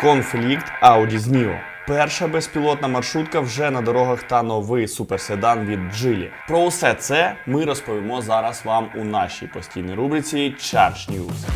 Конфлікт Audi з. Перша безпілотна маршрутка вже на дорогах та новий суперседан від Geely. Про усе це ми розповімо зараз вам у нашій постійній рубриці Charge News.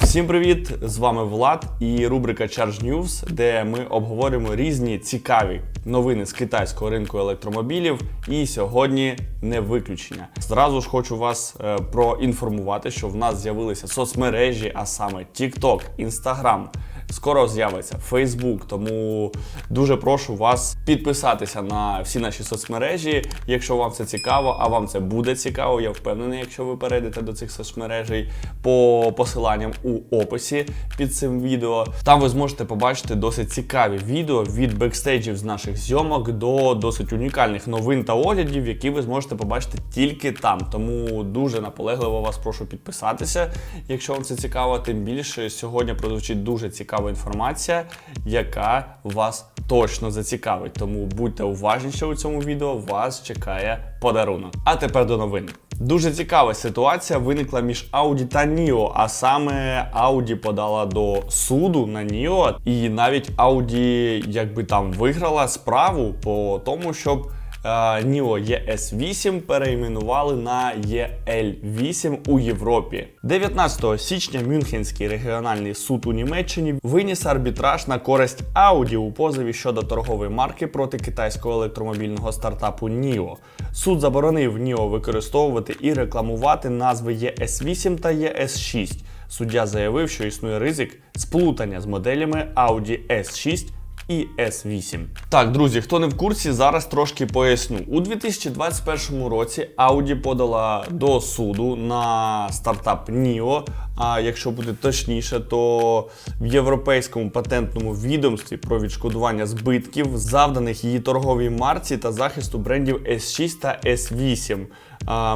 Всім привіт! З вами Влад і рубрика Charge News, де ми обговорюємо різні цікаві новини з китайського ринку електромобілів. І сьогодні не виключення. Зразу ж хочу вас е, проінформувати, що в нас з'явилися соцмережі, а саме TikTok, Instagram. Скоро з'явиться Facebook, тому дуже прошу вас підписатися на всі наші соцмережі, якщо вам це цікаво, а вам це буде цікаво. Я впевнений, якщо ви перейдете до цих соцмережей по посиланням у описі під цим відео. Там ви зможете побачити досить цікаві відео від бекстейджів з наших зйомок до досить унікальних новин та оглядів, які ви зможете побачити тільки там. Тому дуже наполегливо вас прошу підписатися, якщо вам це цікаво. Тим більше сьогодні прозвучить дуже цікава інформація, яка вас точно зацікавить. Тому будьте уважніші у цьому відео. Вас чекає подарунок. А тепер до новин. Дуже цікава ситуація виникла між Audi та NIO, а саме Audi подала до суду на NIO, і навіть Audi якби там виграла справу по тому, щоб NIO ES8 перейменували на EL8 у Європі. 19 січня Мюнхенський регіональний суд у Німеччині виніс арбітраж на користь Audi у позові щодо торгової марки проти китайського електромобільного стартапу NIO. Суд заборонив NIO використовувати і рекламувати назви ES8 та ES6. Суддя заявив, що існує ризик сплутання з моделями Audi S6 і S8. Так, друзі, хто не в курсі, зараз трошки поясню. У 2021 році Audi подала до суду на стартап NIO. А якщо бути точніше, то в Європейському патентному відомстві про відшкодування збитків, завданих її торговій марці та захисту брендів S6 та S8.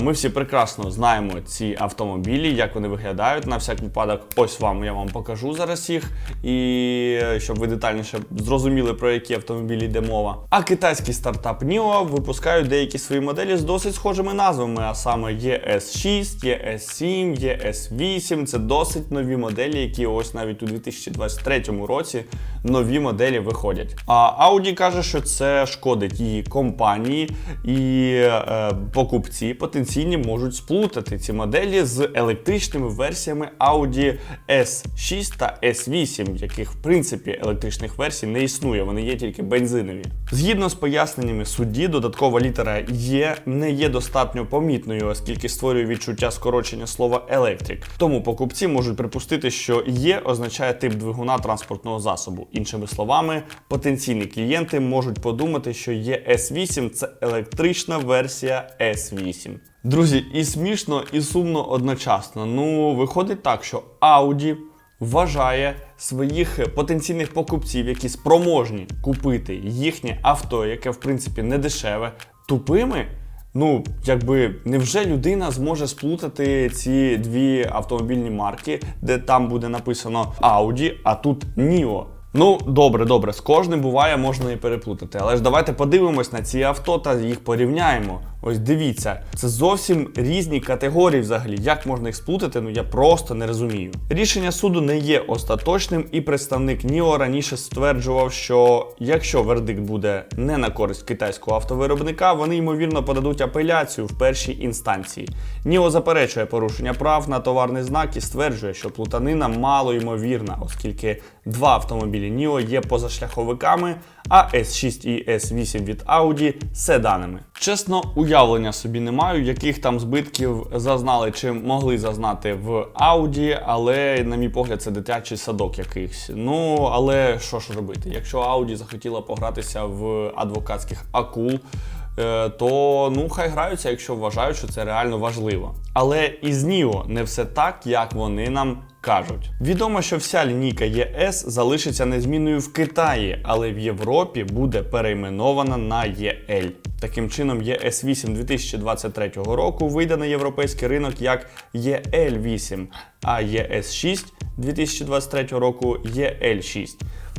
Ми всі прекрасно знаємо ці автомобілі, як вони виглядають. На всяк випадок, ось вам я вам покажу зараз їх, і щоб ви детальніше зрозуміли, про які автомобілі йде мова. А китайський стартап NIO випускають деякі свої моделі з досить схожими назвами, а саме ES6, ES7, ES8. Це досить нові моделі, які ось навіть у 2023 році нові моделі виходять. А Audi каже, що це шкодить її компанії і е, покупці потенційні можуть сплутати ці моделі з електричними версіями Audi S6 та S8, яких в принципі електричних версій не існує, вони є тільки бензинові. Згідно з поясненнями судді, додаткова літера Є не є достатньо помітною, оскільки створює відчуття скорочення слова електрик. Тому покупці можуть припустити, що Є означає тип двигуна транспортного засобу. Іншими словами, потенційні клієнти можуть подумати, що є S8 це електрична версія S8. Друзі, і смішно, і сумно одночасно. Ну, виходить так, що Audi вважає своїх потенційних покупців, які спроможні купити їхнє авто, яке в принципі не дешеве, тупими. Ну, якби невже людина зможе сплутати ці дві автомобільні марки, де там буде написано Audi, а тут NIO? Ну, добре, добре, з кожним буває, можна і переплутати. Але ж давайте подивимось на ці авто та їх порівняємо. Ось дивіться, це зовсім різні категорії взагалі. Як можна їх сплутати? Ну я просто не розумію. Рішення суду не є остаточним, і представник Ніо раніше стверджував, що якщо вердикт буде не на користь китайського автовиробника, вони ймовірно подадуть апеляцію в першій інстанції. Ніо заперечує порушення прав на товарний знак і стверджує, що плутанина мало ймовірна, оскільки два автомобілі Ніо є позашляховиками, а S6 і S8 від Audi седанами. Чесно, уявлення собі не маю, яких там збитків зазнали чи могли зазнати в Audi, але, на мій погляд, це дитячий садок якийсь. Ну, але що ж робити? Якщо Audi захотіла погратися в адвокатських акул. Е, То ну хай граються, якщо вважають, що це реально важливо. Але із Ніо не все так, як вони нам кажуть. Відомо, що вся лінійка ЄС залишиться незмінною в Китаї, але в Європі буде перейменована на ЄЛ. Таким чином, ЄС8 2023 року вийде на європейський ринок як ЄЛ8, а ЄС6 2023 року ЄЛ6.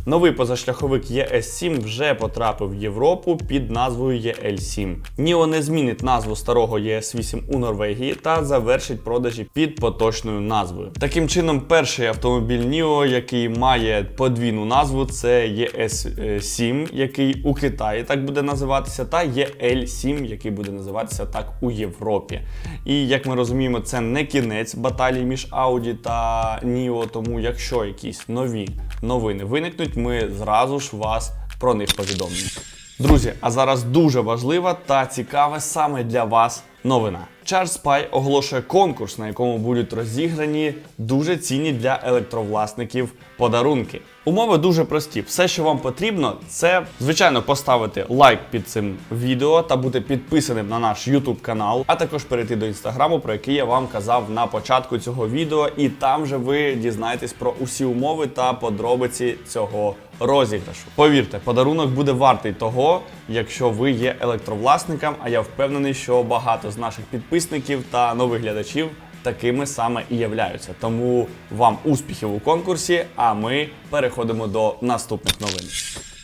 Новий позашляховик ES7 вже потрапив в Європу під назвою EL7. NIO не змінить назву старого ES8 у Норвегії та завершить продажі під поточною назвою. Таким чином, перший автомобіль NIO, який має подвійну назву, це ES7, який у Китаї так буде називатися, та EL7, який буде називатися так у Європі. І як ми розуміємо, це не кінець баталії між Audi та NIO, тому якщо якісь нові новини виникнуть, ми зразу ж вас про них повідомимо. Друзі, а зараз дуже важлива та цікава саме для вас новина. Charge Spy оголошує конкурс, на якому будуть розіграні дуже цінні для електровласників подарунки. Умови дуже прості. Все, що вам потрібно, це звичайно поставити лайк під цим відео та бути підписаним на наш YouTube канал, а також перейти до інстаграму, про який я вам казав на початку цього відео, і там же ви дізнаєтесь про усі умови та подробиці цього розіграшу. Повірте, подарунок буде вартий того, якщо ви є електровласником. А я впевнений, що багато з наших підписників та нових глядачів такими саме і являються. Тому вам успіхів у конкурсі. А ми переходимо до наступних новин.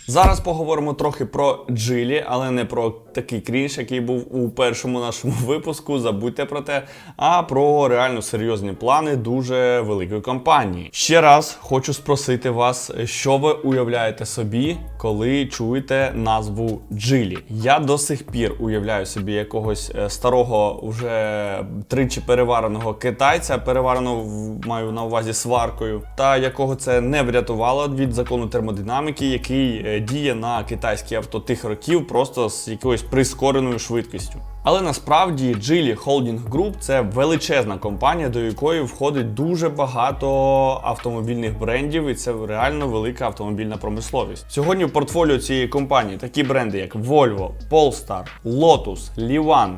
Зараз поговоримо трохи про джилі, але не про такий крінж, який був у першому нашому випуску. Забудьте про те, а про реально серйозні плани дуже великої компанії. Ще раз хочу спросити вас, що ви уявляєте собі, коли чуєте назву джилі. Я до сих пір уявляю собі якогось е, старого, вже тричі перевареного китайця, перевареного маю на увазі сваркою, та якого це не врятувало від закону термодинаміки, який е, діє на китайські авто тих років просто з якоюсь прискореною швидкістю. Але насправді Geely Holding Group це величезна компанія, до якої входить дуже багато автомобільних брендів, і це реально велика автомобільна промисловість. Сьогодні в портфоліо цієї компанії такі бренди, як Volvo, Polestar, Lotus, Livan,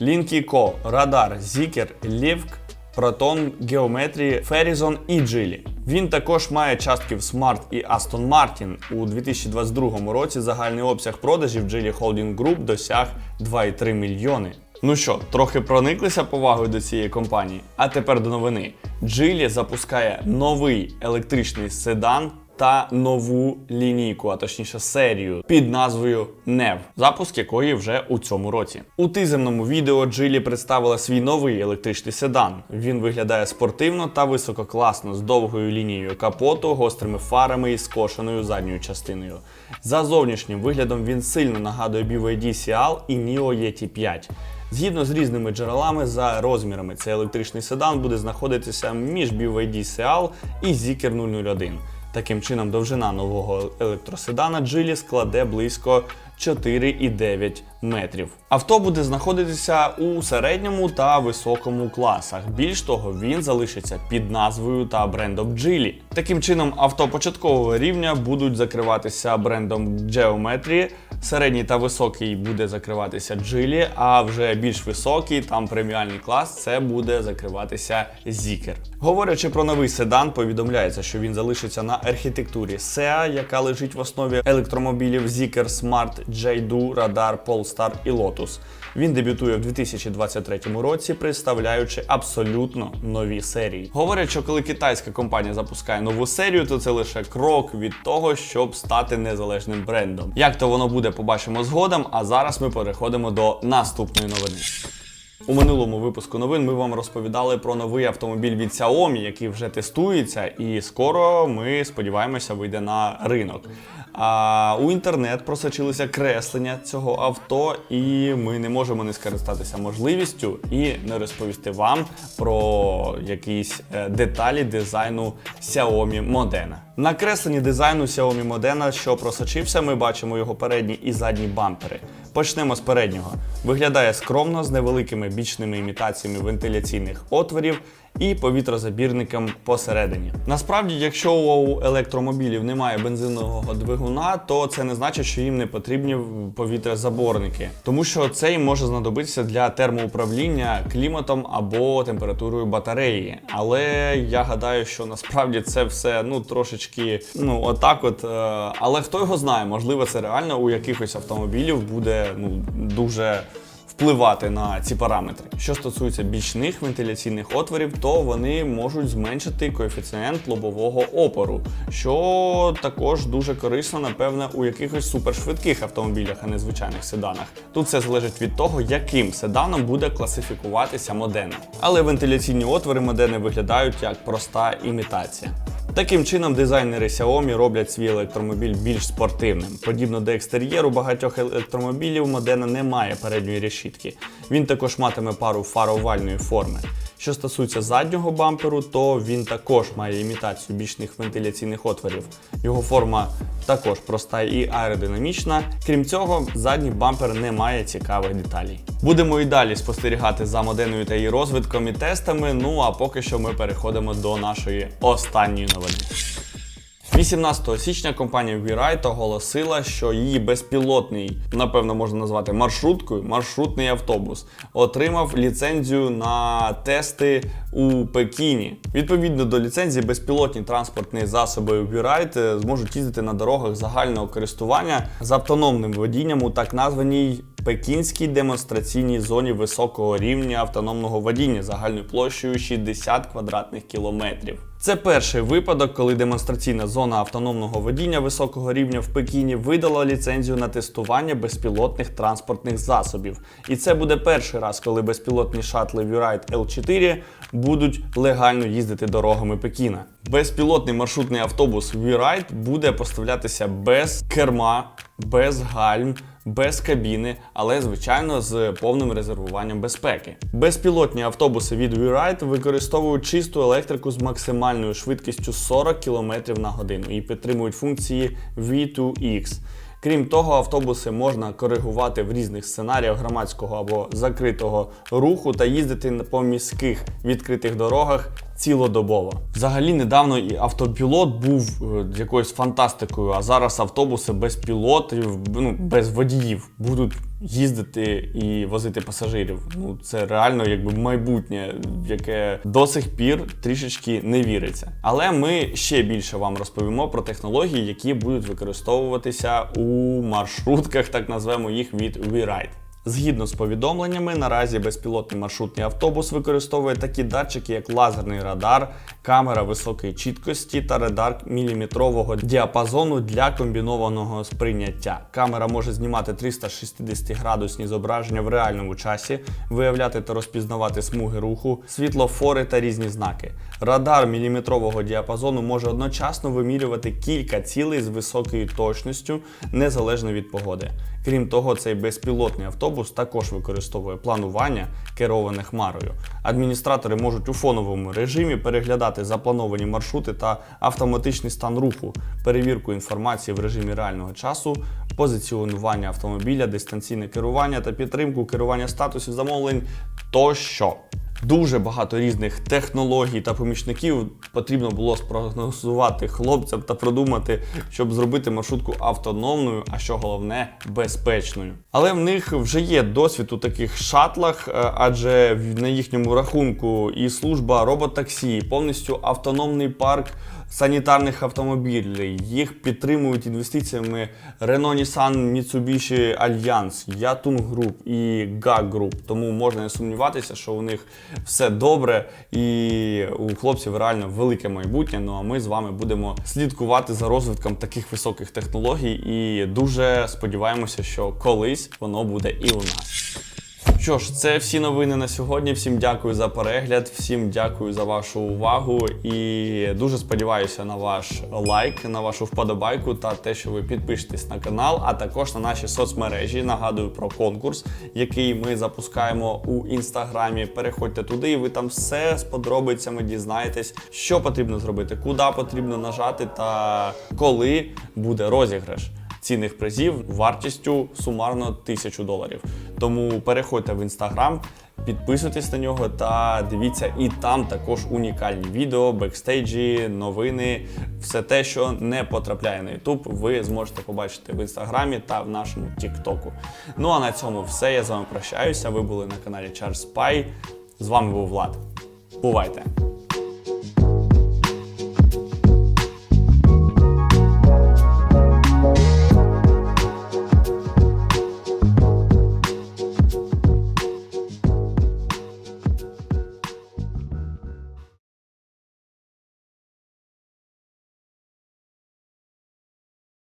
Linky Co, Radar, Zeekr, Livk, Proton, Geometry, Verizon і Geely. Він також має частки в Smart і Aston Martin. У 2022 році загальний обсяг продажів Geely Holding Group досяг 2,3 мільйони. Ну що, трохи прониклися повагою до цієї компанії? А тепер до новини. Geely запускає новий електричний седан та нову лінійку, а точніше серію під назвою NEV, запуск якої вже у цьому році. У тизерному відео Джилі представила свій новий електричний седан. Він виглядає спортивно та висококласно з довгою лінією капоту, гострими фарами і скошеною задньою частиною. За зовнішнім виглядом він сильно нагадує BYD Seal і NIO ET5. Згідно з різними джерелами за розмірами, цей електричний седан буде знаходитися між BYD Seal і Zeekr 001. Таким чином, довжина нового електроседана Джилі складе близько 4,9 метрів. Авто буде знаходитися у середньому та високому класах. Більш того, він залишиться під назвою та брендом Джилі. Таким чином, авто початкового рівня будуть закриватися брендом Geometry, середній та високий буде закриватися Джилі, а вже більш високий, там преміальний клас, це буде закриватися Зікер. Говорячи про новий седан, повідомляється, що він залишиться на архітектурі SEA, яка лежить в основі електромобілів Zeker Smart, JDU, Radar, Polestar і Lotus. Він дебютує в 2023 році, представляючи абсолютно нові серії. Говорять, що коли китайська компанія запускає нову серію, то це лише крок від того, щоб стати незалежним брендом. Як то воно буде, побачимо згодом. А зараз ми переходимо до наступної новини. У минулому випуску новин ми вам розповідали про новий автомобіль від Xiaomi, який вже тестується, і скоро ми сподіваємося вийде на ринок. А у інтернет просочилися креслення цього авто, і ми не можемо не скористатися можливістю і не розповісти вам про якісь е, деталі дизайну Xiaomi Modena. На кресленні дизайну Xiaomi Modena, що просочився, ми бачимо його передні і задні бампери. Почнемо з переднього. Виглядає скромно з невеликими бічними імітаціями вентиляційних отворів і повітрозабірником посередині. Насправді, якщо у електромобілів немає бензинового двигуна, то це не значить, що їм не потрібні повітрозаборники, тому що це їм може знадобитися для термоуправління кліматом або температурою батареї. Але я гадаю, що насправді це все ну трошечки ну отак, от. е, Але хто його знає, можливо, це реально у якихось автомобілів буде ну дуже впливати на ці параметри. Що стосується бічних вентиляційних отворів, то вони можуть зменшити коефіцієнт лобового опору, що також дуже корисно, напевне, у якихось супершвидких автомобілях, а не звичайних седанах. Тут все залежить від того, яким седаном буде класифікуватися Модена. Але вентиляційні отвори Модени виглядають як проста імітація. Таким чином, дизайнери Xiaomi роблять свій електромобіль більш спортивним. Подібно до екстер'єру багатьох електромобілів Модена не має передньої решітки. Він також матиме пару фар овальної форми. Що стосується заднього бамперу, то він також має імітацію бічних вентиляційних отворів. Його форма також проста і аеродинамічна. Крім цього, задній бампер не має цікавих деталей. Будемо і далі спостерігати за моденою та її розвитком і тестами. Ну а поки що ми переходимо до нашої останньої новини. 18 січня компанія WeRide оголосила, що її безпілотний, напевно, можна назвати маршруткою, маршрутний автобус, отримав ліцензію на тести у Пекіні. Відповідно до ліцензії, безпілотні транспортні засоби WeRide зможуть їздити на дорогах загального користування з автономним водінням у так названій Пекінській демонстраційній зоні високого рівня автономного водіння загальною площею 60 квадратних кілометрів. Це перший випадок, коли демонстраційна зона автономного водіння високого рівня в Пекіні видала ліцензію на тестування безпілотних транспортних засобів. І це буде перший раз, коли безпілотні шатли WeRide L4 будуть легально їздити дорогами Пекіна. Безпілотний маршрутний автобус WeRide буде поставлятися без керма, без гальм. Без кабіни, але звичайно з повним резервуванням безпеки. Безпілотні автобуси від WeRide використовують чисту електрику з максимальною швидкістю 40 км на годину і підтримують функції V2X. Крім того, автобуси можна коригувати в різних сценаріях громадського або закритого руху та їздити по міських відкритих дорогах цілодобово. Взагалі, недавно і автопілот був е, якоюсь фантастикою, а зараз автобуси без пілотів, ну без водіїв будуть їздити і возити пасажирів. Ну це реально якби майбутнє, яке до сих пір трішечки не віриться. Але ми ще більше вам розповімо про технології, які будуть використовуватися у маршрутках, так назвемо їх від WeRide. Згідно з повідомленнями, наразі безпілотний маршрутний автобус використовує такі датчики, як лазерний радар, камера високої чіткості та радар міліметрового діапазону для комбінованого сприйняття. Камера може знімати 360 градусні зображення в реальному часі, виявляти та розпізнавати смуги руху, світлофори та різні знаки. Радар міліметрового діапазону може одночасно вимірювати кілька цілей з високою точністю незалежно від погоди. Крім того, цей безпілотний автобус також використовує планування, кероване хмарою. Адміністратори можуть у фоновому режимі переглядати заплановані маршрути та автоматичний стан руху, перевірку інформації в режимі реального часу, позиціонування автомобіля, дистанційне керування та підтримку керування статусів замовлень тощо. Дуже багато різних технологій та помічників потрібно було спрогнозувати хлопцям та продумати, щоб зробити маршрутку автономною, а що головне безпечною. Але в них вже є досвід у таких шатлах, е, адже на їхньому рахунку і служба роботаксі, повністю автономний парк санітарних автомобілів. Їх підтримують інвестиціями Renault Nissan Mitsubishi Alliance, Yatung Group і GAG Group. Тому можна не сумніватися, що у них все добре і у хлопців реально велике майбутнє. Ну а ми з вами будемо слідкувати за розвитком таких високих технологій і дуже сподіваємося, що колись воно буде і у нас. Що ж, це всі новини на сьогодні. Всім дякую за перегляд, всім дякую за вашу увагу і дуже сподіваюся на ваш лайк, на вашу вподобайку та те, що ви підпишетесь на канал, а також на наші соцмережі. Нагадую про конкурс, який ми запускаємо у інстаграмі. Переходьте туди, і ви там все з подробицями дізнаєтесь, що потрібно зробити, куди потрібно нажати та коли буде розіграш цінних призів вартістю сумарно 1000 доларів. Тому переходьте в інстаграм, підписуйтесь на нього та дивіться, і там також унікальні відео, бекстейджі, новини, все те, що не потрапляє на YouTube, ви зможете побачити в інстаграмі та в нашому Тіктоку. Ну а на цьому все. Я з вами прощаюся. Ви були на каналі Charles Spy. З вами був Влад. Бувайте!